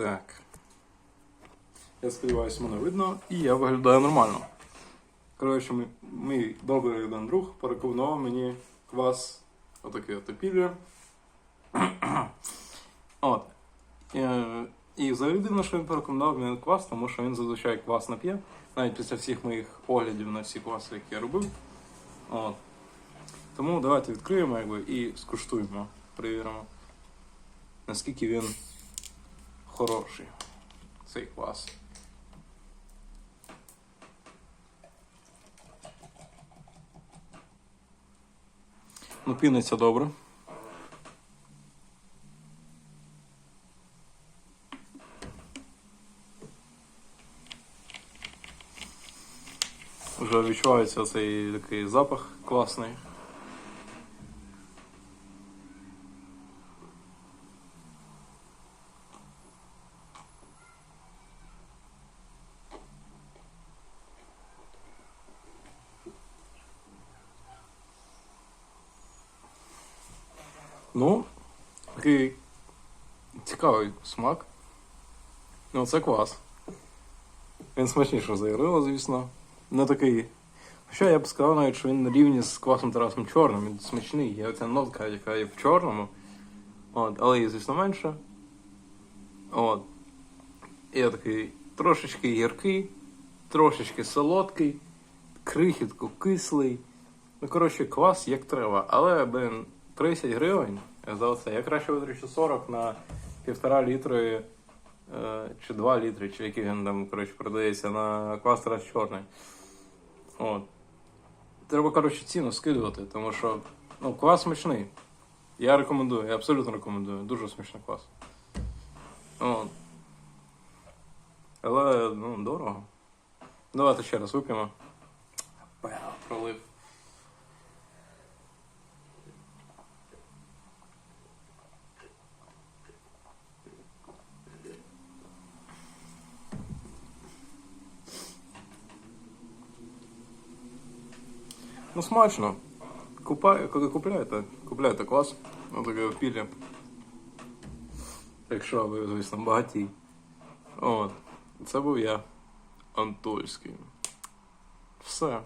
Так. Я сподіваюся, мене видно, і я виглядаю нормально. Коротше, мій, мій добрий один друг порекомендував мені квас отакий от опілля. От. Е, І взагалі дивно, що він порекомендував мені квас, тому що він зазвичай квас не п'є, навіть після всіх моїх оглядів на всі кваси, які я робив. От. Тому давайте відкриємо якби, і скуштуємо, перевіримо, наскільки він хороший, цей квас. Ну, піниться добре. Вже відчувається цей такий запах класний. Ну, такий цікавий смак. Ну, це квас. Він смачніше за Ярила, звісно. Не такий. Хоча я б сказав навіть, що він на рівні з квасом Тарасом Чорним. Він смачний. Є оця нотка, яка є в чорному. От, але її, звісно, менше. От. Я такий трошечки гіркий, трошечки солодкий, крихітку кислий. Ну, коротше, квас як треба. Але, блин, 30 гривень за це. Я краще витрачу 40 на півтора літри е, чи 2 літри, чи який він там, коротше, продається на квас Тарас Чорний. От. Треба, коротше, ціну скидувати, тому що ну, квас смачний. Я рекомендую, я абсолютно рекомендую. Дуже смачний квас. От. Але, ну, дорого. Давайте ще раз вип'ємо. Пролив. Ну, смачно. Купай, коли купляєте, купляєте Ну, таке пілля. Якщо ви, звісно, багатій. От. Це був я, Антольський. Все.